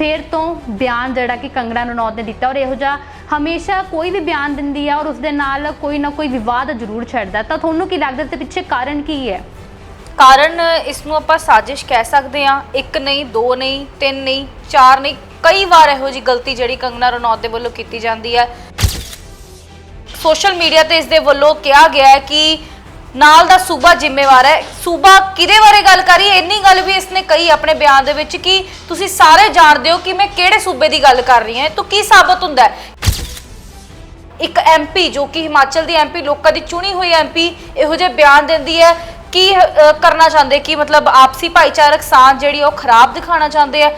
ਫੇਰ ਤੋਂ ਬਿਆਨ ਜਿਹੜਾ ਕਿ ਕੰਗਣਾ ਰਣੌਤ ਨੇ ਦਿੱਤਾ ਔਰ ਇਹੋ ਜਿਹਾ ਹਮੇਸ਼ਾ ਕੋਈ ਵੀ ਬਿਆਨ ਦਿੰਦੀ ਆ ਔਰ ਉਸ ਦੇ ਨਾਲ ਕੋਈ ਨਾ ਕੋਈ ਵਿਵਾਦ ਜ਼ਰੂਰ ਛੱਡਦਾ। ਤਾਂ ਤੁਹਾਨੂੰ ਕੀ ਲੱਗਦਾ ਤੇ ਪਿੱਛੇ ਕਾਰਨ ਕੀ ਹੈ? ਕਾਰਨ ਇਸ ਨੂੰ ਆਪਾਂ ਸਾਜ਼ਿਸ਼ ਕਹਿ ਸਕਦੇ ਹਾਂ। ਇੱਕ ਨਹੀਂ, ਦੋ ਨਹੀਂ, ਤਿੰਨ ਨਹੀਂ, ਚਾਰ ਨਹੀਂ, ਕਈ ਵਾਰ ਇਹੋ ਜੀ ਗਲਤੀ ਜਿਹੜੀ ਕੰਗਨਾ ਰਣੌਤ ਦੇ ਵੱਲੋਂ ਕੀਤੀ ਜਾਂਦੀ ਹੈ। ਸੋਸ਼ਲ ਮੀਡੀਆ ਤੇ ਇਸ ਦੇ ਵੱਲੋਂ ਕਿਹਾ ਗਿਆ ਹੈ ਕਿ ਨਾਲ ਦਾ ਸੂਬਾ ਜ਼ਿੰਮੇਵਾਰ ਹੈ। ਸੂਬਾ ਕਿਹਦੇ ਬਾਰੇ ਗੱਲ ਕਰੀ ਇੰਨੀ ਗੱਲ ਵੀ ਇਸਨੇ ਕਹੀ ਆਪਣੇ ਬਿਆਨ ਦੇ ਵਿੱਚ ਕਿ ਤੁਸੀਂ ਸਾਰੇ ਜਾਣਦੇ ਹੋ ਕਿ ਮੈਂ ਕਿਹੜੇ ਸੂਬੇ ਦੀ ਗੱਲ ਕਰ ਰਹੀ ਹਾਂ। ਤਾਂ ਕੀ ਸਾਬਤ ਹੁੰਦਾ ਹੈ? ਇੱਕ ਐਮਪੀ ਜੋ ਕਿ ਹਿਮਾਚਲ ਦੀ ਐਮਪੀ ਲੋਕਾਂ ਦੀ ਚੁਣੀ ਹੋਈ ਐਮਪੀ ਇਹੋ ਜਿਹੇ ਬਿਆਨ ਦਿੰਦੀ ਹੈ ਕੀ ਅ, ਕਰਨਾ ਚਾਹੁੰਦੇ ਕਿ ਮਤਲਬ ਆਪਸੀ ਭਾਈਚਾਰਕ ਸਾਂਝ ਜਿਹੜੀ ਉਹ ਖਰਾਬ ਦਿਖਾਉਣਾ ਚਾਹੁੰਦੇ ਆ।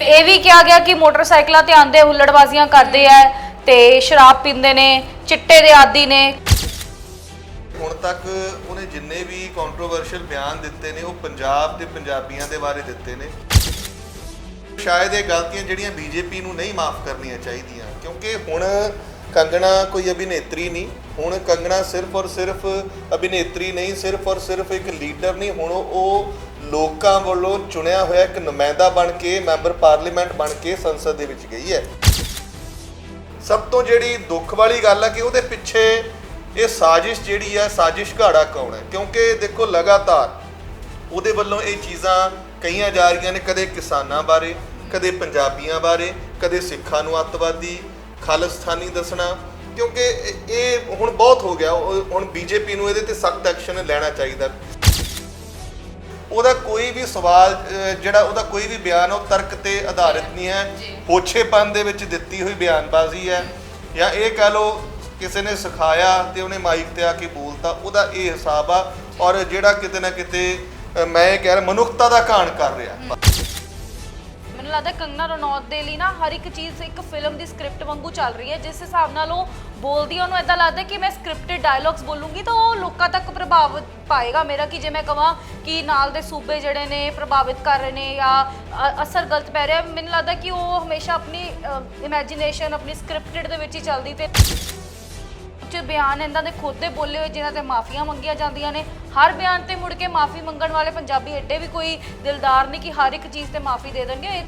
ਇਹ ਵੀ ਕਿਹਾ ਗਿਆ ਕਿ ਮੋਟਰਸਾਈਕਲਾਂ ਤੇ ਆਂਦੇ ਹੁੱਲੜਬਾਜ਼ੀਆਂ ਕਰਦੇ ਆ ਤੇ ਸ਼ਰਾਬ ਪੀਂਦੇ ਨੇ ਚਿੱਟੇ ਦੇ ਆਦੀ ਨੇ। ਤੱਕ ਉਹਨੇ ਜਿੰਨੇ ਵੀ ਕੰਟਰੋਵਰਸ਼ੀਅਲ ਬਿਆਨ ਦਿੱਤੇ ਨੇ, ਉਹ ਪੰਜਾਬ ਤੇ ਪੰਜਾਬੀਆਂ ਦੇ ਬਾਰੇ ਦਿੱਤੇ ਨੇ। ਸ਼ਾਇਦ ਇਹ ਗਲਤੀਆਂ ਜਿਹੜੀਆਂ ਬੀਜੇਪੀ ਨੂੰ ਨਹੀਂ ਮਾਫ ਕਰਨੀਆਂ ਚਾਹੀਦੀਆਂ, ਕਿਉਂਕਿ ਹੁਣ ਕੰਗਣਾ ਕੋਈ ਅਭਿਨੇਤਰੀ ਨਹੀਂ, ਹੁਣ ਕੰਗਣਾ ਸਿਰਫ ਔਰ ਸਿਰਫ ਅਭਿਨੇਤਰੀ ਨਹੀਂ, ਸਿਰਫ ਔਰ ਸਿਰਫ ਇੱਕ ਲੀਡਰ ਨਹੀਂ, ਹੁਣ ਉਹ ਲੋਕਾਂ ਵੱਲੋਂ ਚੁਣਿਆ ਹੋਇਆ ਇੱਕ ਨੁਮਾਇੰਦਾ ਬਣ ਕੇ, ਮੈਂਬਰ ਪਾਰਲੀਮੈਂਟ ਬਣ ਕੇ ਸੰਸਦ ਦੇ ਵਿੱਚ ਗਈ ਹੈ। ਸਭ ਤੋਂ ਜਿਹੜੀ ਦੁੱਖ ਵਾਲੀ ਗੱਲ ਆ ਕਿ ਉਹਦੇ ਪਿੱਛੇ ਇਹ ਸਾਜ਼ਿਸ਼ ਜਿਹੜੀ ਹੈ ਸਾਜ਼ਿਸ਼ ਘਾੜਾ ਕੌਣ ਹੈ? ਕਿਉਂਕਿ ਦੇਖੋ ਲਗਾਤਾਰ ਉਹਦੇ ਵੱਲੋਂ ਇਹ ਚੀਜ਼ਾਂ ਕਹੀਆਂ ਜਾ ਰਹੀਆਂ ਨੇ ਕਦੇ ਕਿਸਾਨਾਂ ਬਾਰੇ ਕਦੇ ਪੰਜਾਬੀਆਂ ਬਾਰੇ ਕਦੇ ਸਿੱਖਾਂ ਨੂੰ ਅੱਤਵਾਦੀ ਖਾਲਿਸਤਾਨੀ ਦੱਸਣਾ। ਕਿਉਂਕਿ ਇਹ- ਹੁਣ ਬਹੁਤ ਹੋ ਗਿਆ। ਹੁਣ ਬੀਜੇਪੀ ਨੂੰ ਇਹਦੇ ਤੇ ਸਖਤ ਐਕਸ਼ਨ ਲੈਣਾ ਚਾਹੀਦਾ। ਉਹਦਾ ਕੋਈ ਵੀ ਸਵਾਲ ਜਿਹੜਾ ਉਹਦਾ ਕੋਈ ਵੀ ਬਿਆਨ ਉਹ ਤਰਕ ਤੇ ਆਧਾਰਿਤ ਨਹੀਂ ਹੈ। ਹੋਛੇਪਨ ਦੇ ਵਿੱਚ ਦਿੱਤੀ ਹੋਈ ਬਿਆਨਬਾਜ਼ੀ ਹੈ। ਜਾਂ ਇਹ ਕਹਿ ਲਓ ਕਿਸੇ ਨੇ ਸਿਖਾਇਆ ਤੇ ਉਹਨੇ ਮਾਈਕ ਤੇ ਆ ਕੇ ਬੋਲਤਾ, ਉਹਦਾ ਇਹ ਹਿਸਾਬ ਆ ਔਰ ਜਿਹੜਾ ਕਿਤੇ ਨਾ ਕਿਤੇ ਮੈਂ ਇਹ ਕਹਿ ਰਿਹਾ, ਮਨੁੱਖਤਾ ਦਾ ਘਾਣ ਕਰ ਰਿਹਾ। ਮੈਨੂੰ ਲੱਗਦਾ ਕੰਗਨਾ ਰਣੌਤ ਦੇ ਲਈ ਨਾ ਹਰ ਇੱਕ ਚੀਜ਼ ਇੱਕ ਫਿਲਮ ਦੀ ਸਕ੍ਰਿਪਟ ਵਾਂਗੂ ਚੱਲ ਰਹੀ ਹੈ, ਜਿਸ ਹਿਸਾਬ ਨਾਲ ਉਹ ਬੋਲਦੀ ਹੈ ਉਹਨੂੰ ਇਦਾਂ ਲੱਗਦਾ ਕਿ ਮੈਂ ਸਕ੍ਰਿਪਟਡ ਡਾਇਲੌਗਸ ਬੋਲੂੰਗੀ ਤਾਂ ਉਹ ਲੋਕਾਂ ਤੱਕ ਪ੍ਰਭਾਵ ਪਾਏਗਾ ਮੇਰਾ ਕਿ ਜੇ ਮੈਂ ਕਹਾਂ ਕਿ ਨਾਲ ਦੇ ਸੂਬੇ ਜਿਹੜੇ ਨੇ ਪ੍ਰਭਾਵਿਤ ਕਰ ਰਹੇ ਨੇ ਜਾਂ ਅਸਰ ਗਲਤ ਪੈ ਰਿਹਾ, ਮੈਨੂੰ ਲੱਗਦਾ ਕਿ ਉਹ ਹਮੇਸ਼ਾ ਆਪਣੀ ਇਮੇਜਿਨੇਸ਼ਨ ਆਪਣੀ ਸਕ੍ਰਿਪਟਡ ਦੇ ਵਿੱਚ ਹੀ ਚੱਲਦੀ ਤੇ ਚ ਬਿਆਨ ਇਹਨਾਂ ਦੇ ਖੁਦ ਦੇ ਬੋਲੇ ਹੋਏ, ਜਿਨ੍ਹਾਂ ਤੇ ਮਾਫੀਆਂ ਮੰਗੀਆਂ ਜਾਂਦੀਆਂ ਨੇ। ਹਰ ਬਿਆਨ ਤੇ ਮੁੜ ਕੇ ਮਾਫੀ ਮੰਗਣ ਵਾਲੇ ਪੰਜਾਬੀ ਐਡੇ ਵੀ ਕੋਈ ਦਿਲਦਾਰ ਨਹੀਂ ਕਿ ਹਰ ਇੱਕ ਚੀਜ਼ ਤੇ ਮਾਫੀ ਦੇ ਦੇਣਗੇ।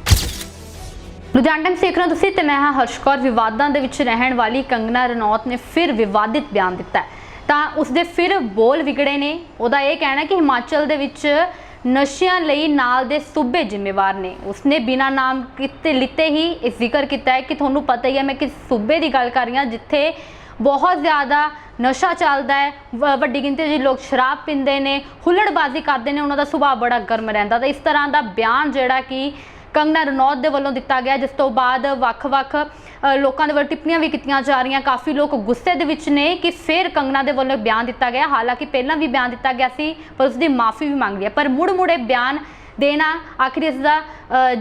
ਲੁਧਿਆਣਾ ਟਾਈਮਸ ਦੇਖ ਰਹੇ ਹੋ ਤੁਸੀਂ ਤੇ ਮੈਂ ਹਾਂ ਹਰਸ਼ਕੌਰ ਵਿਵਾਦਾਂ ਦੇ ਵਿੱਚ ਰਹਿਣ ਵਾਲੀ ਕੰਗਨਾ ਰਣੌਤ ਨੇ ਫਿਰ ਵਿਵਾਦਿਤ ਬਿਆਨ ਦਿੱਤਾ ਹੈ। ਤਾਂ ਉਸਦੇ ਫਿਰ ਬੋਲ ਵਿਗੜੇ ਨੇ। ਉਹਦਾ ਇਹ ਕਹਿਣਾ ਕਿ ਹਿਮਾਚਲ ਦੇ ਵਿੱਚ ਨਸ਼ਿਆਂ ਲਈ ਨਾਲ ਦੇ ਸੂਬੇ ਜ਼ਿੰਮੇਵਾਰ ਨੇ। ਉਸਨੇ ਬਿਨਾਂ ਨਾਮ ਕਿਤੇ ਲਿੱਤੇ ਹੀ ਇਹ ਜ਼ਿਕਰ ਕੀਤਾ ਹੈ ਕਿ ਤੁਹਾਨੂੰ ਪਤਾ ਹੀ ਹੈ, ਮੈਂ ਕਿਸ ਸੂਬੇ ਦੀ ਗੱਲ ਕਰ ਰਹੀ ਹਾਂ, ਜਿੱਥੇ ਬਹੁਤ ਜ਼ਿਆਦਾ ਨਸ਼ਾ ਚੱਲਦਾ ਹੈ। ਵੱਡੀ ਗਿਣਤੀ 'ਚ ਲੋਕ ਸ਼ਰਾਬ ਪੀਂਦੇ ਨੇ, ਹੁੱਲੜਬਾਜ਼ੀ ਕਰਦੇ ਨੇ, ਉਹਨਾਂ ਦਾ ਸੁਭਾਅ ਬੜਾ ਗਰਮ ਰਹਿੰਦਾ। ਤਾਂ ਇਸ ਤਰ੍ਹਾਂ ਦਾ ਬਿਆਨ ਜਿਹੜਾ ਕਿ ਕੰਗਨਾ ਰਣੌਤ ਦੇ ਵੱਲੋਂ ਦਿੱਤਾ ਗਿਆ, ਜਿਸ ਤੋਂ ਬਾਅਦ ਵੱਖ-ਵੱਖ ਲੋਕਾਂ ਦੇ ਵੱਲੋਂ ਟਿੱਪਣੀਆਂ ਵੀ ਕੀਤੀਆਂ ਜਾ ਰਹੀਆਂ। ਕਾਫੀ ਲੋਕ ਗੁੱਸੇ ਦੇ ਵਿੱਚ ਨੇ ਕਿ ਫਿਰ ਕੰਗਨਾ ਦੇ ਵੱਲੋਂ ਬਿਆਨ ਦਿੱਤਾ ਗਿਆ। ਹਾਲਾਂਕਿ ਪਹਿਲਾਂ ਵੀ ਬਿਆਨ ਦਿੱਤਾ ਗਿਆ ਸੀ, ਪਰ ਉਸ ਦੀ ਮਾਫੀ ਵੀ ਮੰਗ ਲਈ ਹੈ। ਪਰ ਮੁੜ-ਮੁੜੇ ਬਿਆਨ ਦੇਣਾ। ਆਖਿਰ ਇਸ ਦਾ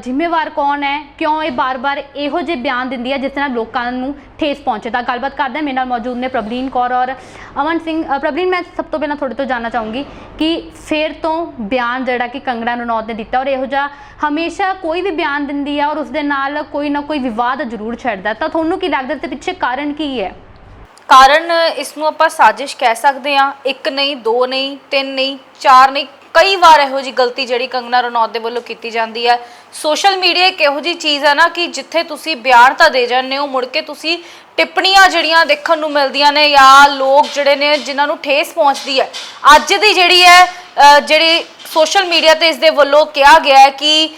ਜ਼ਿੰਮੇਵਾਰ ਕੌਣ ਹੈ? ਕਿਉਂ ਇਹ ਬਾਰ-ਬਾਰ ਇਹੋ ਜਿਹੇ ਬਿਆਨ ਦਿੰਦੀ ਹੈ ਜਿਸ ਨਾਲ ਲੋਕਾਂ ਨੂੰ ਠੇਸ ਪਹੁੰਚੇ? ਤਾਂ ਗੱਲਬਾਤ ਕਰਦੇ ਮੇਰੇ ਨਾਲ ਮੌਜੂਦ ਨੇ ਪ੍ਰਬਲੀਨ ਕੌਰ ਔਰ ਅਮਨ ਸਿੰਘ। ਅ, ਪ੍ਰਬਲੀਨ ਮੈਂ ਸਭ ਤੋਂ ਪਹਿਲਾਂ ਤੁਹਾਡੇ ਤੋਂ ਜਾਨਣਾ ਚਾਹੂੰਗੀ ਕਿ ਫੇਰ ਤੋਂ ਬਿਆਨ ਜਿਹੜਾ ਕਿ ਕੰਗਣਾ ਰਣੌਤ ਨੇ ਦਿੱਤਾ ਔਰ ਇਹੋ ਜਿਹਾ ਹਮੇਸ਼ਾ ਕੋਈ ਵੀ ਬਿਆਨ ਦਿੰਦੀ ਆ ਔਰ ਉਸ ਦੇ ਨਾਲ ਕੋਈ ਨਾ ਕੋਈ ਵਿਵਾਦ ਜ਼ਰੂਰ ਛੱਡਦਾ ਤਾਂ ਤੁਹਾਨੂੰ ਕੀ ਲੱਗਦਾ ਤੇ ਪਿੱਛੇ ਕਾਰਨ ਕੀ ਹੈ? ਕਾਰਨ ਇਸ ਨੂੰ ਆਪਾਂ ਸਾਜ਼ਿਸ਼ ਕਹਿ ਸਕਦੇ ਹਾਂ। ਇੱਕ ਨਹੀਂ ਦੋ ਨਹੀਂ ਤਿੰਨ ਨਹੀਂ ਚਾਰ ਨਹੀਂ ਕਈ ਵਾਰ ਇਹੋ ਜੀ ਗਲਤੀ ਜਿਹੜੀ ਕੰਗਨਾ ਰਣੌਤ ਦੇ ਵੱਲੋਂ ਕੀਤੀ ਜਾਂਦੀ ਹੈ। ਸੋਸ਼ਲ ਮੀਡੀਆ ਇੱਕ ਇਹੋ ਜੀ ਚੀਜ਼ ਹੈ ਨਾ ਕਿ ਜਿੱਥੇ ਤੁਸੀਂ ਬਿਆਨ ਤਾਂ ਦੇ ਜਾਂਦੇ ਹੋ ਮੁੜ ਕੇ ਤੁਸੀਂ ਟਿੱਪਣੀਆਂ ਜਿਹੜੀਆਂ ਦੇਖਣ ਨੂੰ ਮਿਲਦੀਆਂ ਨੇ ਜਾਂ ਲੋਕ ਜਿਹੜੇ ਨੇ ਜਿਨ੍ਹਾਂ ਨੂੰ ਠੇਸ ਪਹੁੰਚਦੀ ਹੈ। ਅੱਜ ਦੀ ਜਿਹੜੀ ਹੈ ਅ, ਜਿਹੜੀ ਸੋਸ਼ਲ ਮੀਡੀਆ ਤੇ ਇਸ ਦੇ ਵੱਲੋਂ ਕਿਹਾ ਗਿਆ ਹੈ ਕਿ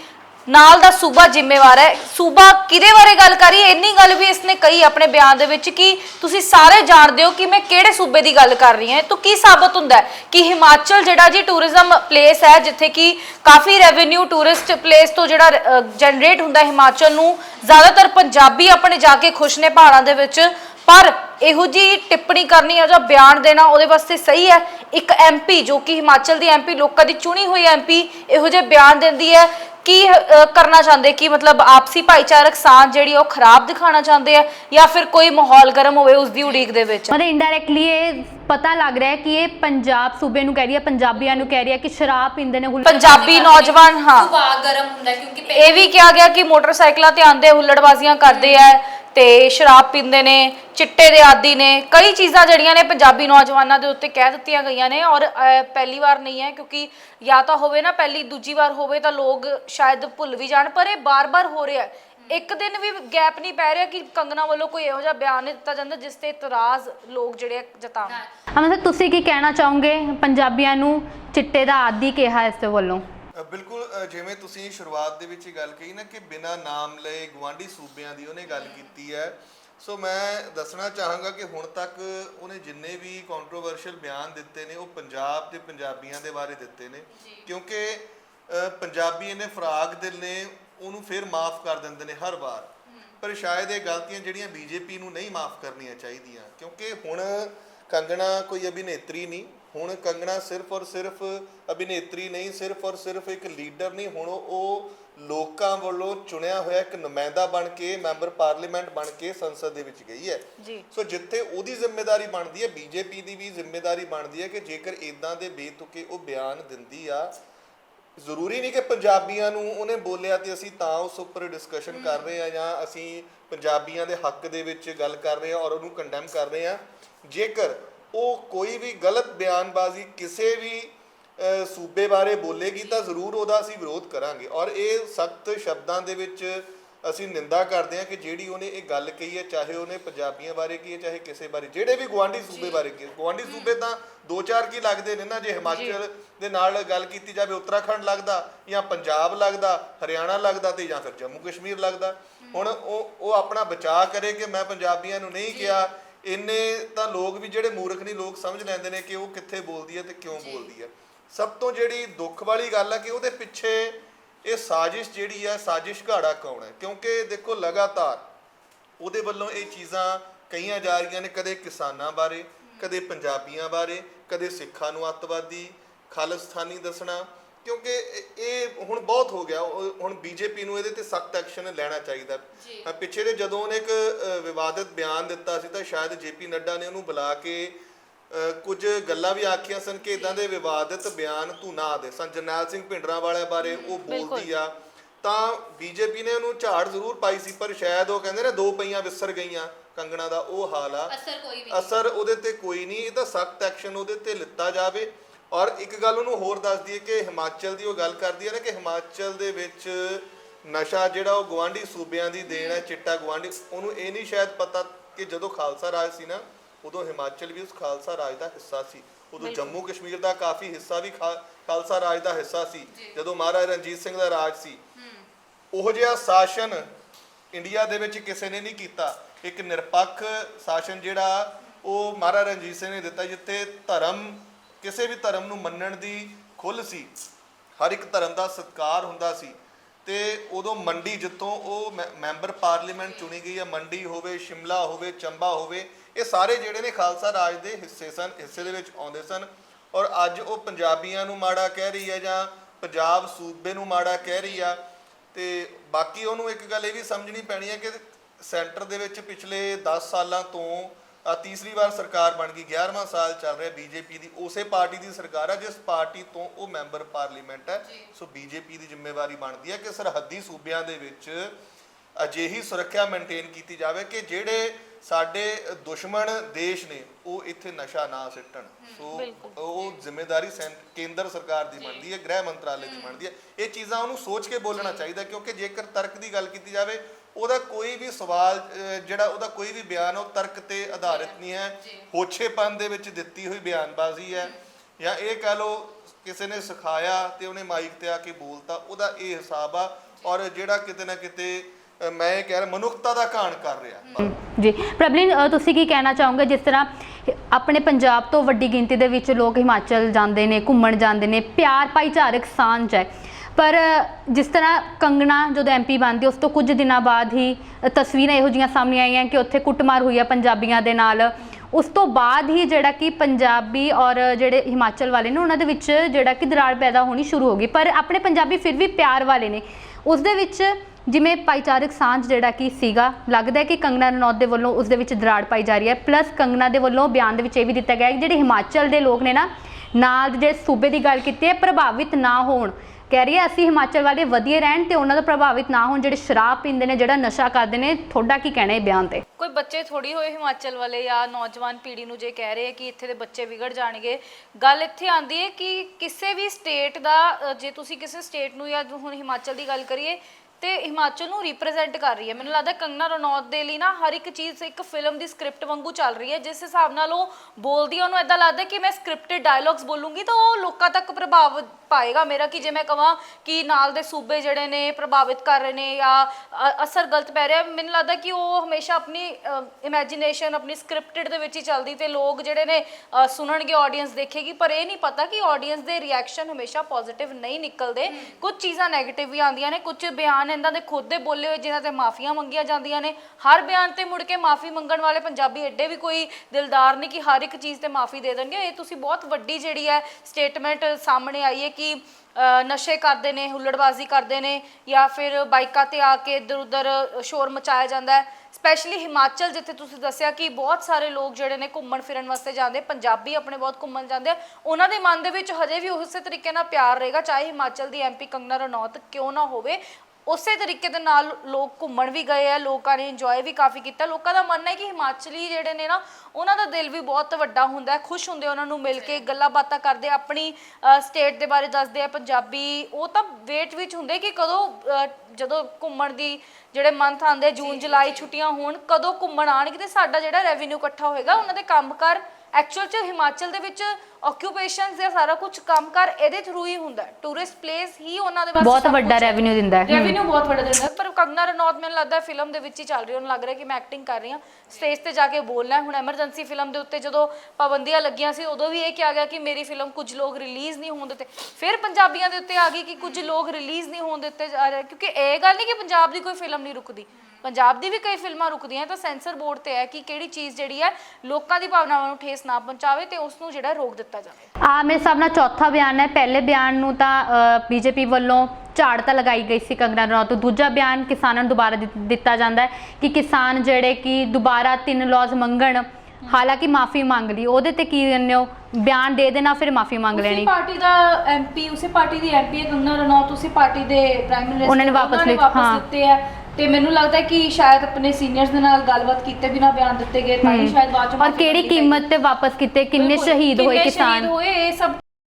ਨਾਲ ਦਾ ਸੂਬਾ ਜ਼ਿੰਮੇਵਾਰ ਹੈ। ਸੂਬਾ ਕਿਹਦੇ ਬਾਰੇ ਗੱਲ ਕਰੀ ਇੰਨੀ ਗੱਲ ਵੀ ਇਸਨੇ ਕਹੀ ਆਪਣੇ ਬਿਆਨ ਦੇ ਵਿੱਚ ਕਿ ਤੁਸੀਂ ਸਾਰੇ ਜਾਣਦੇ ਹੋ ਕਿ ਮੈਂ ਕਿਹੜੇ ਸੂਬੇ ਦੀ ਗੱਲ ਕਰ ਰਹੀ ਹਾਂ। ਤਾਂ ਕੀ ਸਾਬਤ ਹੁੰਦਾ ਹੈ? ਕਿ ਹਿਮਾਚਲ ਜਿਹੜਾ ਜੀ ਟੂਰਿਜ਼ਮ ਪਲੇਸ ਹੈ, ਜਿੱਥੇ ਕਿ ਕਾਫੀ ਰੈਵਨਿਊ ਟੂਰਿਸਟ ਪਲੇਸ ਤੋਂ ਜਿਹੜਾ ਜਨਰੇਟ ਹੁੰਦਾ ਹਿਮਾਚਲ ਨੂੰ, ਜ਼ਿਆਦਾਤਰ ਪੰਜਾਬੀ ਆਪਣੇ ਜਾ ਕੇ ਖੁਸ਼ ਨੇ ਪਹਾੜਾਂ ਦੇ ਵਿੱਚ। ਪਰ ਇਹੋ ਜੀ ਟਿੱਪਣੀ ਕਰਨੀ ਹੈ ਜਾਂ ਬਿਆਨ ਦੇਣਾ ਉਹਦੇ ਵਾਸਤੇ ਸਹੀ ਹੈ? ਇੱਕ ਐਮਪੀ ਜੋ ਕਿ ਹਿਮਾਚਲ ਦੀ ਐਮਪੀ ਲੋਕਾਂ ਦੀ ਚੁਣੀ ਹੋਈ ਐਮਪੀ ਇਹੋ ਜਿਹੇ ਬਿਆਨ ਦਿੰਦੀ ਹੈ ਕੀ ਅ, ਕਰਨਾ ਚਾਹੁੰਦੇ? ਕਿ ਮਤਲਬ ਆਪਸੀ ਭਾਈਚਾਰਕ ਸਾਂਝ ਜਿਹੜੀ ਉਹ ਖਰਾਬ ਦਿਖਾਉਣਾ ਚਾਹੁੰਦੇ ਆ ਜਾਂ ਫਿਰ ਕੋਈ ਮਾਹੌਲ ਗਰਮ ਹੋਵੇ ਉਸ ਦੀ ਉਡੀਕ ਦੇ ਵਿੱਚ? ਮਤਲਬ ਇਨਡਾਇਰੈਕਟਲੀ ਇਹ ਪਤਾ ਲੱਗ ਰਿਹਾ ਹੈ ਕਿ ਇਹ ਪੰਜਾਬ ਸੂਬੇ ਨੂੰ ਕਹਿ ਰਹੀ ਹੈ ਪੰਜਾਬੀਆਂ ਨੂੰ ਕਹਿ ਰਹੀ ਹੈ ਕਿ ਸ਼ਰਾਬ ਪੀਂਦੇ ਨੇ ਪੰਜਾਬੀ ਨੌਜਵਾਨ ਹਾਂ। ਸੁਭਾਅ ਗਰਮ ਹੁੰਦਾ ਹੈ ਕਿਉਂਕਿ ਇਹ ਵੀ ਕਿਹਾ ਗਿਆ ਕਿ ਮੋਟਰਸਾਈਕਲਾਂ ਤੇ ਆਂਦੇ ਹੁੱਲੜਬਾਜ਼ੀਆਂ ਕਰਦੇ ਆ। ਤੇ ਸ਼ਰਾਬ ਪੀਂਦੇ ਨੇ ਚਿੱਟੇ ਦੇ ਆਦੀ ਨੇ ਕਈ ਚੀਜ਼ਾਂ ਜਿਹੜੀਆਂ ਨੇ ਪੰਜਾਬੀ ਨੌਜਵਾਨਾਂ ਦੇ ਉੱਤੇ ਕਹਿ ਦਿੱਤੀਆਂ ਗਈਆਂ ਨੇ ਔਰ ਅਹ, ਪਹਿਲੀ ਵਾਰ ਨਹੀਂ ਹੈ ਕਿਉਂਕਿ ਜਾਂ ਤਾਂ ਹੋਵੇ ਨਾ ਪਹਿਲੀ ਦੂਜੀ ਵਾਰ ਹੋਵੇ ਤਾਂ ਲੋਕ ਸ਼ਾਇਦ ਭੁੱਲ ਵੀ ਜਾਣ ਪਰ ਇਹ ਬਾਰ-ਬਾਰ ਹੋ ਰਿਹਾ ਹੈ। ਇੱਕ ਦਿਨ ਵੀ ਗੈਪ ਨਹੀਂ ਪੈ ਰਿਹਾ ਕਿ ਕੰਗਨਾ ਵੱਲੋਂ ਕੋਈ ਇਹੋ ਜਿਹਾ ਬਿਆਨ ਨਹੀਂ ਦਿੱਤਾ ਜਾਂਦਾ ਜਿਸ ਤੇ ਇਤਰਾਜ਼ ਲੋਕ ਜਿਹੜੇ ਆ ਜਤਾਉਣ। ਅਮਨ ਸਰ ਤੁਸੀਂ ਕੀ ਕਹਿਣਾ ਚਾਹੋਗੇ? ਪੰਜਾਬੀਆਂ ਨੂੰ ਚਿੱਟੇ ਦਾ ਆਦੀ ਕਿਹਾ ਇਸ ਦੇ ਵੱਲੋਂ? ਬਿਲਕੁਲ ਅ, ਜਿਵੇਂ ਤੁਸੀਂ ਸ਼ੁਰੂਆਤ ਦੇ ਵਿੱਚ ਹੀ ਗੱਲ ਕਹੀ ਨਾ ਕਿ ਬਿਨਾਂ ਨਾਮ ਲਏ ਗਵਾਂਢੀ ਸੂਬਿਆਂ ਦੀ ਉਹਨੇ ਗੱਲ ਕੀਤੀ ਹੈ। ਸੋ ਮੈਂ ਦੱਸਣਾ ਚਾਹਾਂਗਾ ਕਿ ਹੁਣ ਤੱਕ ਉਹਨੇ ਜਿੰਨੇ ਵੀ ਕੰਟਰੋਵਰਸ਼ੀਅਲ ਬਿਆਨ ਦਿੱਤੇ ਨੇ ਉਹ ਪੰਜਾਬ ਤੇ ਪੰਜਾਬੀਆਂ ਦੇ ਬਾਰੇ ਦਿੱਤੇ ਨੇ। ਕਿਉਂਕਿ ਅ, ਪੰਜਾਬੀ ਇਹਨੇ ਫਰਾਗ ਦਿਲ ਨੇ ਉਹਨੂੰ ਫਿਰ ਮਾਫ ਕਰ ਦਿੰਦੇ ਨੇ ਹਰ ਵਾਰ। ਪਰ ਸ਼ਾਇਦ ਇਹ ਗਲਤੀਆਂ ਜਿਹੜੀਆਂ ਬੀਜੇਪੀ ਨੂੰ ਨਹੀਂ ਮਾਫ ਕਰਨੀਆਂ ਚਾਹੀਦੀਆਂ। ਕਿਉਂਕਿ ਹੁਣ ਕੰਗਣਾ ਕੋਈ ਅਭਿਨੇਤਰੀ ਨਹੀਂ ਹੁਣ ਕੰਗਣਾ ਸਿਰਫ ਔਰ ਸਿਰਫ ਅਭਿਨੇਤਰੀ ਨਹੀਂ ਸਿਰਫ ਔਰ ਸਿਰਫ ਇੱਕ ਲੀਡਰ ਨਹੀਂ ਹੁਣ ਉਹ ਲੋਕਾਂ ਵੱਲੋਂ ਚੁਣਿਆ ਹੋਇਆ ਇੱਕ ਨੁਮਾਇੰਦਾ ਬਣ ਕੇ ਮੈਂਬਰ ਪਾਰਲੀਮੈਂਟ ਬਣ ਕੇ ਸੰਸਦ ਦੇ ਵਿੱਚ ਗਈ ਹੈ। ਸੋ ਜਿੱਥੇ ਉਹਦੀ ਜ਼ਿੰਮੇਵਾਰੀ ਬਣਦੀ ਹੈ ਬੀਜੇਪੀ ਦੀ ਵੀ ਜ਼ਿੰਮੇਵਾਰੀ ਬਣਦੀ ਹੈ ਕਿ ਜੇਕਰ ਇਦਾਂ ਦੇ ਬੇਤੁਕੇ ਉਹ ਬਿਆਨ ਦਿੰਦੀ ਆ ਜ਼ਰੂਰੀ ਨਹੀਂ ਕਿ ਪੰਜਾਬੀਆਂ ਨੂੰ ਉਹਨੇ ਬੋਲਿਆ ਤੇ ਅਸੀਂ ਤਾਂ ਉਸ ਉੱਪਰ ਡਿਸਕਸ਼ਨ ਕਰ ਰਹੇ ਆ ਜਾਂ ਅਸੀਂ ਪੰਜਾਬੀਆਂ ਦੇ ਹੱਕ ਦੇ ਵਿੱਚ ਗੱਲ ਕਰ ਰਹੇ ਆ ਔਰ ਉਹਨੂੰ ਕੰਡੈਮ ਕਰ ਰਹੇ ਆ ਜੇਕਰ ਉਹ ਕੋਈ ਵੀ ਗਲਤ ਬਿਆਨਬਾਜ਼ੀ ਕਿਸੇ ਵੀ ਸੂਬੇ ਬਾਰੇ ਬੋਲੇਗੀ ਤਾਂ ਜ਼ਰੂਰ ਉਹਦਾ ਅਸੀਂ ਵਿਰੋਧ ਕਰਾਂਗੇ। ਔਰ ਇਹ ਸਖਤ ਸ਼ਬਦਾਂ ਦੇ ਵਿੱਚ ਅਸੀਂ ਨਿੰਦਾ ਕਰਦੇ ਹਾਂ ਕਿ ਜਿਹੜੀ ਉਹਨੇ ਇਹ ਗੱਲ ਕਹੀ ਹੈ ਚਾਹੇ ਉਹਨੇ ਪੰਜਾਬੀਆਂ ਬਾਰੇ ਕੀ ਹੈ ਚਾਹੇ ਕਿਸੇ ਬਾਰੇ ਜਿਹੜੇ ਵੀ ਗਵਾਂਢੀ ਸੂਬੇ ਬਾਰੇ ਕੀ ਗਵਾਂਢੀ ਸੂਬੇ ਤਾਂ ਦੋ ਚਾਰ ਕੀ ਲੱਗਦੇ ਨੇ ਨਾ ਜੇ ਹਿਮਾਚਲ ਦੇ ਨਾਲ ਗੱਲ ਕੀਤੀ ਜਾਵੇ ਉੱਤਰਾਖੰਡ ਲੱਗਦਾ ਜਾਂ ਪੰਜਾਬ ਲੱਗਦਾ ਹਰਿਆਣਾ ਲੱਗਦਾ ਤੇ ਜਾਂ ਫਿਰ ਜੰਮੂ ਕਸ਼ਮੀਰ ਲੱਗਦਾ। ਹੁਣ ਉਹ ਉਹ ਆਪਣਾ ਬਚਾਅ ਕਰੇ ਕਿ ਮੈਂ ਪੰਜਾਬੀਆਂ ਨੂੰ ਨਹੀਂ ਕਿਹਾ ਇੰਨੇ ਤਾਂ ਲੋਕ ਵੀ ਜਿਹੜੇ ਮੂਰਖ ਨਹੀਂ ਲੋਕ ਸਮਝ ਲੈਂਦੇ ਨੇ ਕਿ ਉਹ ਕਿੱਥੇ ਬੋਲਦੀ ਹੈ ਤੇ ਕਿਉਂ ਬੋਲਦੀ ਹੈ। ਸਭ ਤੋਂ ਜਿਹੜੀ ਦੁੱਖ ਵਾਲੀ ਗੱਲ ਹੈ ਕਿ ਉਹਦੇ ਪਿੱਛੇ ਇਹ ਸਾਜ਼ਿਸ਼ ਜਿਹੜੀ ਹੈ ਸਾਜ਼ਿਸ਼ ਘਾੜਾ ਕੌਣ ਹੈ? ਕਿਉਂਕਿ ਦੇਖੋ ਲਗਾਤਾਰ ਉਹਦੇ ਵੱਲੋਂ ਇਹ ਚੀਜ਼ਾਂ ਕਹੀਆਂ ਜਾ ਰਹੀਆਂ ਨੇ ਕਦੇ ਕਿਸਾਨਾਂ ਬਾਰੇ ਕਦੇ ਪੰਜਾਬੀਆਂ ਬਾਰੇ ਕਦੇ ਸਿੱਖਾਂ ਨੂੰ ਅੱਤਵਾਦੀ ਖਾਲਿਸਤਾਨੀ ਦੱਸਣਾ। ਕਿਉਂਕਿ ਇਹ- ਇਹ ਹੁਣ ਬਹੁਤ ਹੋ ਗਿਆ। ਹੁਣ ਬੀਜੇਪੀ ਨੂੰ ਇਹਦੇ ਤੇ ਸਖਤ ਐਕਸ਼ਨ ਲੈਣਾ ਚਾਹੀਦਾ। ਅ, ਪਿੱਛੇ ਦੇ ਜਦੋਂ ਉਹਨੇ ਇੱਕ ਵਿਵਾਦਿਤ ਬਿਆਨ ਦਿੱਤਾ ਸੀ ਤਾਂ ਸ਼ਾਇਦ ਜੇਪੀ ਨੱਡਾ ਨੇ ਉਹਨੂੰ ਬੁਲਾ ਕੇ ਕੁਝ ਗੱਲਾਂ ਵੀ ਆਖੀਆਂ ਸਨ ਕਿ ਇਦਾਂ ਦੇ ਵਿਵਾਦਿਤ ਬਿਆਨ ਤੂੰ ਨਾ ਦੇ। ਸਨ ਜਰਨੈਲ ਸਿੰਘ ਭਿੰਡਰਾਂ ਵਾਲਿਆਂ ਬਾਰੇ ਉਹ ਬੋਲਦੀ ਆ। ਤਾਂ ਬੀਜੇਪੀ ਨੇ ਉਹਨੂੰ ਝਾੜ ਜ਼ਰੂਰ ਪਾਈ ਸੀ ਪਰ ਸ਼ਾਇਦ ਉਹ ਕਹਿੰਦੇ ਨੇ ਦੋ ਪਈਆਂ ਵਿਸਰ ਗਈਆਂ ਕੰਗਣਾ ਦਾ ਉਹ ਹਾਲ ਆ। ਅਸਰ ਕੋਈ ਅਸਰ ਉਹਦੇ ਤੇ ਕੋਈ ਨਹੀਂ। ਇਹਦਾ ਸਖਤ ਐਕਸ਼ਨ ਉਹਦੇ ਤੇ ਲਿੱਤਾ ਜਾਵੇ। ਔਰ ਇੱਕ ਗੱਲ ਉਹਨੂੰ ਹੋਰ ਦੱਸ ਦਈਏ ਕਿ ਹਿਮਾਚਲ ਦੀ ਉਹ ਗੱਲ ਕਰਦੀ ਹੈ ਨਾ ਕਿ ਹਿਮਾਚਲ ਦੇ ਵਿੱਚ ਨਸ਼ਾ ਜਿਹੜਾ ਉਹ ਗਵਾਂਢੀ ਸੂਬਿਆਂ ਦੀ ਦੇਣ ਹੈ ਚਿੱਟਾ ਗਵਾਂਢੀ ਉਹਨੂੰ ਇਹ ਨਹੀਂ ਸ਼ਾਇਦ ਪਤਾ ਕਿ ਜਦੋਂ ਖਾਲਸਾ ਰਾਜ ਸੀ ਨਾ ਉਦੋਂ ਹਿਮਾਚਲ ਵੀ ਉਸ ਖਾਲਸਾ ਰਾਜ ਦਾ ਹਿੱਸਾ ਸੀ। ਉਦੋਂ ਜੰਮੂ ਕਸ਼ਮੀਰ ਦਾ ਕਾਫੀ ਹਿੱਸਾ ਵੀ ਖਾਲਸਾ ਰਾਜ ਦਾ ਹਿੱਸਾ ਸੀ ਜਦੋਂ ਮਹਾਰਾਜਾ ਰਣਜੀਤ ਸਿੰਘ ਦਾ ਰਾਜ ਸੀ। ਉਹ ਜਿਹਾ ਸ਼ਾਸਨ ਇੰਡੀਆ ਦੇ ਵਿੱਚ ਕਿਸੇ ਨੇ ਨਹੀਂ ਕੀਤਾ। ਇੱਕ ਨਿਰਪੱਖ ਸ਼ਾਸਨ ਜਿਹੜਾ ਉਹ ਮਹਾਰਾਜਾ ਰਣਜੀਤ ਸਿੰਘ ਨੇ ਦਿੱਤਾ ਜਿੱਥੇ ਧਰਮ ਕਿਸੇ ਵੀ ਧਰਮ ਨੂੰ ਮੰਨਣ ਦੀ ਖੁੱਲ੍ਹ ਸੀ। ਹਰ ਇੱਕ ਧਰਮ ਦਾ ਸਤਿਕਾਰ ਹੁੰਦਾ ਸੀ। ਤੇ ਉਦੋਂ ਮੰਡੀ ਜਿੱਥੋਂ ਉਹ ਮੈ- ਮੈਂਬਰ ਪਾਰਲੀਮੈਂਟ ਚੁਣੀ ਗਈ ਹੈ ਮੰਡੀ ਹੋਵੇ, ਸ਼ਿਮਲਾ ਹੋਵੇ, ਚੰਬਾ ਹੋਵੇ, ਇਹ ਸਾਰੇ ਜਿਹੜੇ ਨੇ ਖਾਲਸਾ ਰਾਜ ਦੇ ਹਿੱਸੇ ਸਨ, ਹਿੱਸੇ ਦੇ ਵਿੱਚ ਆਉਂਦੇ ਸਨ। ਔਰ ਅੱਜ ਉਹ ਪੰਜਾਬੀਆਂ ਨੂੰ ਮਾੜਾ ਕਹਿ ਰਹੀ ਹੈ ਜਾਂ ਪੰਜਾਬ ਸੂਬੇ ਨੂੰ ਮਾੜਾ ਕਹਿ ਰਹੀ ਆ। ਤੇ ਬਾਕੀ ਉਹਨੂੰ ਇੱਕ ਗੱਲ ਇਹ ਵੀ ਸਮਝਣੀ ਪੈਣੀ ਹੈ ਕਿ ਸੈਂਟਰ ਦੇ ਵਿੱਚ ਪਿਛਲੇ 10 ਸਾਲਾਂ ਤੋਂ ਤੀਸਰੀ ਵਾਰ ਸਰਕਾਰ ਬਣ ਗਈ 11ਵਾਂ ਸਾਲ ਚੱਲ ਰਿਹਾ ਬੀਜੇਪੀ ਦੀ ਉਸੇ ਪਾਰਟੀ ਦੀ ਸਰਕਾਰ ਹੈ ਜਿਸ ਪਾਰਟੀ ਤੋਂ ਉਹ ਮੈਂਬਰ ਪਾਰਲੀਮੈਂਟ ਹੈ। ਸੋ ਬੀਜੇਪੀ ਦੀ ਜ਼ਿੰਮੇਵਾਰੀ ਬਣਦੀ ਹੈ ਕਿ ਸਰਹੱਦੀ ਸੂਬਿਆਂ ਦੇ ਵਿੱਚ ਅਜਿਹੀ ਸੁਰੱਖਿਆ ਮੇਨਟੇਨ ਕੀਤੀ ਜਾਵੇ ਕਿ ਜਿਹੜੇ ਸਾਡੇ ਦੁਸ਼ਮਣ ਦੇਸ਼ ਨੇ ਉਹ ਇੱਥੇ ਨਸ਼ਾ ਨਾ ਸਿੱਟਣ। ਸੋ ਉਹ ਜ਼ਿੰਮੇਵਾਰੀ ਕੇਂਦਰ ਸਰਕਾਰ ਦੀ ਬਣਦੀ ਹੈ ਗ੍ਰਹਿ ਮੰਤਰਾਲੇ ਦੀ ਬਣਦੀ ਹੈ। ਇਹ ਚੀਜ਼ਾਂ ਉਹਨੂੰ ਸੋਚ ਕੇ ਬੋਲਣਾ ਚਾਹੀਦਾ ਕਿਉਂਕਿ ਜੇਕਰ ਤਰਕ ਦੀ ਗੱਲ ਕੀਤੀ ਜਾਵੇ ਉਹਦਾ ਕੋਈ ਵੀ ਸਵਾਲ ਜਿਹੜਾ ਉਹਦਾ ਕੋਈ ਵੀ ਬਿਆਨ ਉਹ ਤਰਕ ਤੇ ਆਧਾਰਿਤ ਨਹੀਂ ਹੈ। ਹੋਛੇਪਨ ਦੇ ਵਿੱਚ ਦਿੱਤੀ ਹੋਈ ਬਿਆਨਬਾਜ਼ੀ ਹੈ। ਜਾਂ ਇਹ ਕਹ ਲਓ ਕਿਸੇ ਨੇ ਸਿਖਾਇਆ ਤੇ ਉਹਨੇ ਮਾਈਕ ਤੇ ਆ ਕੇ ਬੋਲਤਾ ਉਹਦਾ ਇਹ ਹਿਸਾਬ ਆ। ਔਰ ਜਿਹੜਾ ਕਿਤੇ ਨਾ ਕਿਤੇ ਮੈਂ ਇਹ ਕਹਿ ਰਿਹਾ ਮਨੁੱਖਤਾ ਦਾ ਘਾਣ ਕਰ ਰਿਹਾ। ਜੀ। ਪ੍ਰਬਲਿਨ ਤੁਸੀਂ ਕੀ ਕਹਿਣਾ ਚਾਹੋਗੇ? ਜਿਸ ਤਰ੍ਹਾਂ ਆਪਣੇ ਪੰਜਾਬ ਤੋਂ ਵੱਡੀ ਗਿਣਤੀ ਦੇ ਵਿੱਚ ਲੋਕ ਹਿਮਾਚਲ ਜਾਂਦੇ ਨੇ ਘੁੰਮਣ ਜਾਂਦੇ ਨੇ ਪਿਆਰ ਭਾਈਚਾਰਕ ਸਾਂਝ ਹੈ। ਪਰ ਜਿਸ ਤਰ੍ਹਾਂ ਕੰਗਣਾ ਜਦੋਂ ਐਮਪੀ ਬਣਦੀ, ਉਸ ਤੋਂ ਕੁਝ ਦਿਨਾਂ ਬਾਅਦ ਹੀ ਤਸਵੀਰਾਂ ਇਹੋ ਜੀਆਂ ਸਾਹਮਣੇ ਆਈਆਂ ਕਿ ਉੱਥੇ ਕੁੱਟਮਾਰ ਹੋਈ ਹੈ ਪੰਜਾਬੀਆਂ ਦੇ ਨਾਲ। ਉਸ ਤੋਂ ਬਾਅਦ ਹੀ ਜਿਹੜਾ ਕਿ ਪੰਜਾਬੀ ਔਰ ਜਿਹੜੇ ਹਿਮਾਚਲ ਵਾਲੇ ਨੇ, ਉਹਨਾਂ ਦੇ ਵਿੱਚ ਜਿਹੜਾ ਕਿ ਦਰਾੜ ਪੈਦਾ ਹੋਣੀ ਸ਼ੁਰੂ ਹੋ ਗਈ। ਪਰ ਆਪਣੇ ਪੰਜਾਬੀ ਫਿਰ ਵੀ ਪਿਆਰ ਵਾਲੇ ਨੇ। ਉਸ ਦੇ ਵਿੱਚ ਜਿਵੇਂ ਭਾਈਚਾਰਕ ਸਾਂਝ ਜਿਹੜਾ ਕਿ ਸੀਗਾ, ਲੱਗਦਾ ਹੈ ਕਿ ਕੰਗਨਾ ਰਣੌਤ ਦੇ ਵੱਲੋਂ ਉਸ ਦੇ ਵਿੱਚ ਦਰਾੜ ਪਾਈ ਜਾ ਰਹੀ ਹੈ। ਪਲੱਸ ਕੰਗਨਾ ਦੇ ਵੱਲੋਂ ਬਿਆਨ ਦੇ ਵਿੱਚ ਇਹ ਵੀ ਦਿੱਤਾ ਗਿਆ ਹੈ ਕਿ ਜਿਹੜੇ ਹਿਮਾਚਲ ਦੇ ਲੋਕ ਨੇ ਨਾ, ਨਾਲ ਦੇ ਜਿਹੜੇ ਸੂਬੇ ਦੀ ਗੱਲ ਕੀਤੀ ਹੈ, ਪ੍ਰਭਾਵਿਤ ਨਾ ਹੋਣ। ਕਹਿ ਰਹੀ ਹੈ, ਅਸੀਂ ਹਿਮਾਚਲ ਵਾਲੇ ਵਧੀਆ ਰਹਿਣ ਤੇ ਉਹਨਾਂ ਤੋਂ ਪ੍ਰਭਾਵਿਤ ਨਾ ਹੋਣ, ਜਿਹੜੇ ਸ਼ਰਾਬ ਪੀਂਦੇ ਨੇ, ਜਿਹੜਾ ਨਸ਼ਾ ਕਰਦੇ ਨੇ, ਤੁਹਾਡਾ ਕੀ ਕਹਿਣਾ ਇਹ ਬਿਆਨ ਤੇ? ਕੋਈ ਬੱਚੇ ਥੋੜੀ ਹੋਏ ਹਿਮਾਚਲ ਵਾਲੇ ਜਾਂ ਨੌਜਵਾਨ ਪੀੜ੍ਹੀ ਨੂੰ ਜੇ ਕਹਿ ਰਹੇ ਆ ਕਿ ਇੱਥੇ ਦੇ ਬੱਚੇ ਵਿਗੜ ਜਾਣਗੇ, ਗੱਲ ਇੱਥੇ ਆਉਂਦੀ ਹੈ ਕਿ ਕਿਸੇ ਵੀ ਸਟੇਟ ਦਾ ਜੇ ਤੁਸੀਂ ਕਿਸੇ ਸਟੇਟ ਨੂੰ ਜਾਂ ਹੁਣ ਹਿਮਾਚਲ ਦੀ ਗੱਲ ਕਰੀਏ ਤੇ ਹਿਮਾਚਲ ਨੂੰ ਰਿਪਰੈਜ਼ੈਂਟ ਕਰ ਰਹੀ ਹੈ। ਮੈਨੂੰ ਲੱਗਦਾ ਕੰਗਨਾ ਰਣੌਤ ਦੇ ਲਈ ਨਾ ਹਰ ਇੱਕ ਚੀਜ਼ ਇੱਕ ਫਿਲਮ ਦੀ ਸਕ੍ਰਿਪਟ ਵਾਂਗੂ ਚੱਲ ਰਹੀ ਹੈ। ਜਿਸ ਹਿਸਾਬ ਨਾਲ ਉਹ ਬੋਲਦੀ ਹੈ ਉਹਨੂੰ ਐਦਾਂ ਲੱਗਦਾ ਕਿ ਮੈਂ ਸਕ੍ਰਿਪਟਡ ਡਾਇਲੌਗਸ ਬੋਲੂੰਗੀ ਤਾਂ ਉਹ ਲੋਕਾਂ ਤੱਕ ਪ੍ਰਭਾਵ ਪਾਏਗਾ ਮੇਰਾ ਕਿ ਜੇ ਮੈਂ ਕਹਾਂ ਕਿ ਨਾਲ ਦੇ ਸੂਬੇ ਜਿਹੜੇ ਨੇ ਪ੍ਰਭਾਵਿਤ ਕਰ ਰਹੇ ਨੇ ਜਾਂ ਅਸਰ ਗਲਤ ਪੈ ਰਿਹਾ ਮੈਨੂੰ ਲੱਗਦਾ ਕਿ ਉਹ ਹਮੇਸ਼ਾ ਆਪਣੀ ਇਮੇਜਿਨੇਸ਼ਨ ਆਪਣੀ ਸਕ੍ਰਿਪਟਡ ਦੇ ਵਿੱਚ ਹੀ ਚੱਲਦੀ ਤੇ ਲੋਕ ਜਿਹੜੇ ਨੇ ਸੁਣਨਗੇ ਆਡੀਅנס ਦੇਖੇਗੀ। ਪਰ ਇਹ ਨਹੀਂ ਪਤਾ ਕਿ ਆਡੀਅנס ਦੇ ਰਿਐਕਸ਼ਨ ਹਮੇਸ਼ਾ ਪੋਜ਼ਿਟਿਵ ਨਹੀਂ ਨਿਕਲਦੇ। ਕੁਝ ਚੀਜ਼ਾਂ ਨੈਗੇਟਿਵ ਵੀ ਆਉਂਦੀਆਂ ਨੇ ਕੁਝ ਬਿਆਨ ਇਹਨਾਂ ਦੇ ਖੁਦ ਦੇ ਬੋਲੇ ਹੋਏ, ਜਿਨ੍ਹਾਂ ਤੇ ਮਾਫੀਆਂ ਮੰਗੀਆਂ ਜਾਂਦੀਆਂ ਨੇ। ਹਰ ਬਿਆਨ ਤੇ ਮੁੜ ਕੇ ਮਾਫੀ ਮੰਗਣ ਵਾਲੇ ਪੰਜਾਬੀ ਐਡੇ ਵੀ ਕੋਈ ਦਿਲਦਾਰ ਨਹੀਂ ਕਿ ਹਰ ਇੱਕ ਚੀਜ਼ ਤੇ ਮਾਫੀ ਦੇ ਦੇਣਗੇ। ਇਹ ਤੁਸੀਂ ਬਹੁਤ ਵੱਡੀ ਜਿਹੜੀ ਹੈ ਸਟੇਟਮੈਂਟ ਸਾਹਮਣੇ ਆਈ ਹੈ ਕਿ ਨਸ਼ੇ ਕਰਦੇ ਨੇ, ਹੁੱਲੜਬਾਜ਼ੀ ਕਰਦੇ ਨੇ ਜਾਂ ਫਿਰ ਬਾਈਕਾਂ ਤੇ ਆ ਕੇ ਇੱਧਰ ਉੱਧਰ ਸ਼ੋਰ ਮਚਾਇਆ ਜਾਂਦਾ ਹੈ। ਸਪੈਸ਼ਲੀ ਹਿਮਾਚਲ, ਜਿੱਥੇ ਤੁਸੀਂ ਦੱਸਿਆ ਕਿ ਬਹੁਤ ਸਾਰੇ ਲੋਕ ਜਿਹੜੇ ਨੇ ਘੁੰਮਣ ਫਿਰਨ ਵਾਸਤੇ ਜਾਂਦੇ, ਪੰਜਾਬੀ ਆਪਣੇ ਬਹੁਤ ਘੁੰਮਣ ਜਾਂਦੇ ਆ। ਉਹਨਾਂ ਦੇ ਮਨ ਦੇ ਵਿੱਚ ਹਜੇ ਵੀ ਉਸੇ ਤਰੀਕੇ ਨਾਲ ਪਿਆਰ ਰਹੇਗਾ, ਚਾਹੇ ਹਿਮਾਚਲ ਦੀ ਐਮਪੀ ਕੰਗਨਾ ਰਣੌਤ ਕਿਉਂ ਨਾ ਹੋਵੇ। ਉਸੇ ਤਰੀਕੇ ਦੇ ਨਾਲ ਲੋਕ ਘੁੰਮਣ ਵੀ ਗਏ ਆ ਲੋਕਾਂ ਨੇ ਇੰਜੋਏ ਵੀ ਕਾਫੀ ਕੀਤਾ। ਲੋਕਾਂ ਦਾ ਮੰਨਣਾ ਹੈ ਕਿ ਹਿਮਾਚਲੀ ਜਿਹੜੇ ਨੇ ਨਾ ਉਹਨਾਂ ਦਾ ਦਿਲ ਵੀ ਬਹੁਤ ਵੱਡਾ ਹੁੰਦਾ ਹੈ ਖੁਸ਼ ਹੁੰਦੇ ਉਹਨਾਂ ਨੂੰ ਮਿਲ ਕੇ ਗੱਲਾਂ ਬਾਤਾਂ ਕਰਦੇ ਆਪਣੀ ਸਟੇਟ ਦੇ ਬਾਰੇ ਦੱਸਦੇ ਆ ਪੰਜਾਬੀ। ਉਹ ਤਾਂ ਵੇਟ ਵਿੱਚ ਹੁੰਦੇ ਕਿ ਕਦੋਂ ਜਦੋਂ ਘੁੰਮਣ ਦੀ ਜਿਹੜੇ ਮੰਥ ਆਉਂਦੇ ਜੂਨ ਜੁਲਾਈ ਛੁੱਟੀਆਂ ਹੋਣ ਕਦੋਂ ਘੁੰਮਣ ਆਣਗੇ ਤੇ ਸਾਡਾ ਜਿਹੜਾ ਰੈਵਨਿਊ ਇਕੱਠਾ ਹੋਏਗਾ ਉਹਨਾਂ ਦੇ ਕੰਮਕਾਰ ਐਕਚੁਅਲ ਚ ਹਿਮਾਚਲ ਦੇ ਵਿੱਚ ਆਕਿਊਪੇਸ਼ਨਸ ਜਾਂ ਸਾਰਾ ਕੁਝ ਕੰਮਕਾਰ ਇਹਦੇ ਥਰੂ ਹੀ ਹੁੰਦਾ ਹੈ। ਟੂਰਿਸਟ ਪਲੇਸ ਹੀ ਉਹਨਾਂ ਦੇ ਵਾਸਤੇ ਬਹੁਤ ਸਭ ਵੱਡਾ ਕੁਛ ਹੈ। ਰੈਵਨਿਊ ਦਿੰਦਾ ਹੈ। ਰੈਵਨਿਊ ਬਹੁਤ ਵੱਡਾ ਦਿੰਦਾ ਹੈ, ਪਰ ਕੰਗਨਾ ਰਣੌਤ ਮੈਨੂੰ ਲੱਗਦਾ ਫਿਲਮ ਦੇ ਵਿੱਚ ਹੀ ਚੱਲ ਰਹੀ ਹੈ। ਉਹਨੂੰ ਲੱਗ ਰਿਹਾ ਕਿ ਮੈਂ ਐਕਟਿੰਗ ਕਰ ਰਹੀ ਹਾਂ। ਸਟੇਜ ਤੇ ਜਾ ਕੇ ਬੋਲਣਾ ਹੈ। ਹੁਣ ਐਮਰਜੈਂਸੀ ਫਿਲਮ ਦੇ ਉੱਤੇ ਜਦੋਂ ਪਾਬੰਦੀਆਂ ਲੱਗੀਆਂ ਸੀ ਉਦੋਂ ਵੀ ਇਹ ਕਿਹਾ ਗਿਆ ਕਿ ਮੇਰੀ ਫਿਲਮ ਕੁਝ ਲੋਕ ਰਿਲੀਜ਼ ਨਹੀਂ ਹੋਣ ਦਿੱਤੇ। ਫਿਰ ਪੰਜਾਬੀਆਂ ਦੇ ਉੱਤੇ ਆ ਗਈ ਕਿ ਕੁਝ ਲੋਕ ਰਿਲੀਜ਼ ਨਹੀਂ ਹੋਣ ਦਿੱਤੇ ਜਾ ਰਹੇ। ਕਿਉਂਕਿ ਇਹ ਗੱਲ ਨਹੀਂ ਕਿ ਪੰਜਾਬ ਦੀ ਕੋਈ ਫਿਲਮ ਨਹੀਂ ਰੁਕਦੀ। ਪੰਜਾਬ ਦੀ ਵੀ ਕਈ ਫਿਲਮਾਂ ਰੁਕਦੀਆਂ ਤਾਂ ਸੈਂਸਰ ਬੋਰਡ ਤੇ ਹੈ ਕਿ ਕਿਹੜੀ ਚੀਜ਼ ਜਿਹੜੀ ਹੈ ਲੋਕਾਂ ਦੀ ਭਾਵਨਾਵਾਂ ਨੂੰ ਠੇਸ ਨਾ ਪਹੁੰਚਾਵੇ ਤੇ ਉਸ ਨੂੰ ਜਿਹੜਾ ਰੋਕ ਦਿੱਤਾ ਜਾਵੇ। ਆ ਮੇਰੇ ਨਾਲ ਚੌਥਾ ਬਿਆਨ ਹੈ। ਪਹਿਲੇ ਬਿਆਨ ਨੂੰ ਤਾਂ ਬੀਜੇਪੀ ਵੱਲੋਂ ਝਾੜ ਤਾਂ ਲਗਾਈ ਗਈ ਸੀ ਕੰਗਨਾ ਰਣੌਤ ਤੋਂ। ਦੂਜਾ ਬਿਆਨ ਕਿਸਾਨਾਂ ਨੂੰ ਦੁਬਾਰਾ ਦਿੱਤ- ਦਿੱਤਾ ਜਾਂਦਾ ਹੈ ਕਿ ਕਿਸਾਨ ਜਿਹੜੇ ਕਿ ਦੁਬਾਰਾ ਤਿੰਨ ਲਾਜ਼ ਮੰਗਣ ਹਾਲਾਂਕਿ ਮਾਫੀ ਮੰਗ ਲਈ। ਉਹਦੇ ਤੇ ਕੀ ਕਹਿੰਦੇ ਹੋ? ਬਿਆਨ ਦੇ ਦੇਣਾ ਫਿਰ ਮਾਫੀ ਮੰਗ ਉਸੇ ਲੈਣੀ। ਪਾਰਟੀ ਦਾ ਐਮਪੀ ਉਸੇ ਪਾਰਟੀ ਦੀ ਐਮਪੀ ਕੰਗਨਾ ਰਣੌਤ ਉਸੇ ਪਾਰਟੀ ਦੇ ਪ੍ਰਾਈਮ ਮਿਨਿਸਟਰ ਉਹਨਾਂ ਨੇ ਵਾਪਸ ਲਿੱਤ-। ਦਿੱਤੇ ਆ। ਤੇ ਮੈਨੂੰ ਲੱਗਦਾ ਹੈ ਕਿ ਸ਼ਾਇਦ ਆਪਣੇ ਸੀਨੀਅਰਸ ਦੇ ਨਾਲ ਗੱਲਬਾਤ ਕੀਤੇ ਬਿਨਾ ਬਿਆਨ ਦਿੱਤੇ ਗਏ ਤਾਂ ਹੀ। ਸ਼ਾਇਦ ਬਾਅਦ ਚ ਔਰ ਕਿਹੜੀ ਕੀਮਤ ਤੇ ਵਾਪਸ ਕੀਤੇ ਕਿੰਨੇ ਬਿਲਕੁਲ। ਸ਼ਹੀਦ ਹੋਏ ਕਿੰਨੇ ਕਿਸਾਨ ਸ਼ਹੀਦ ਹੋਏ ਇਹ ਸਭ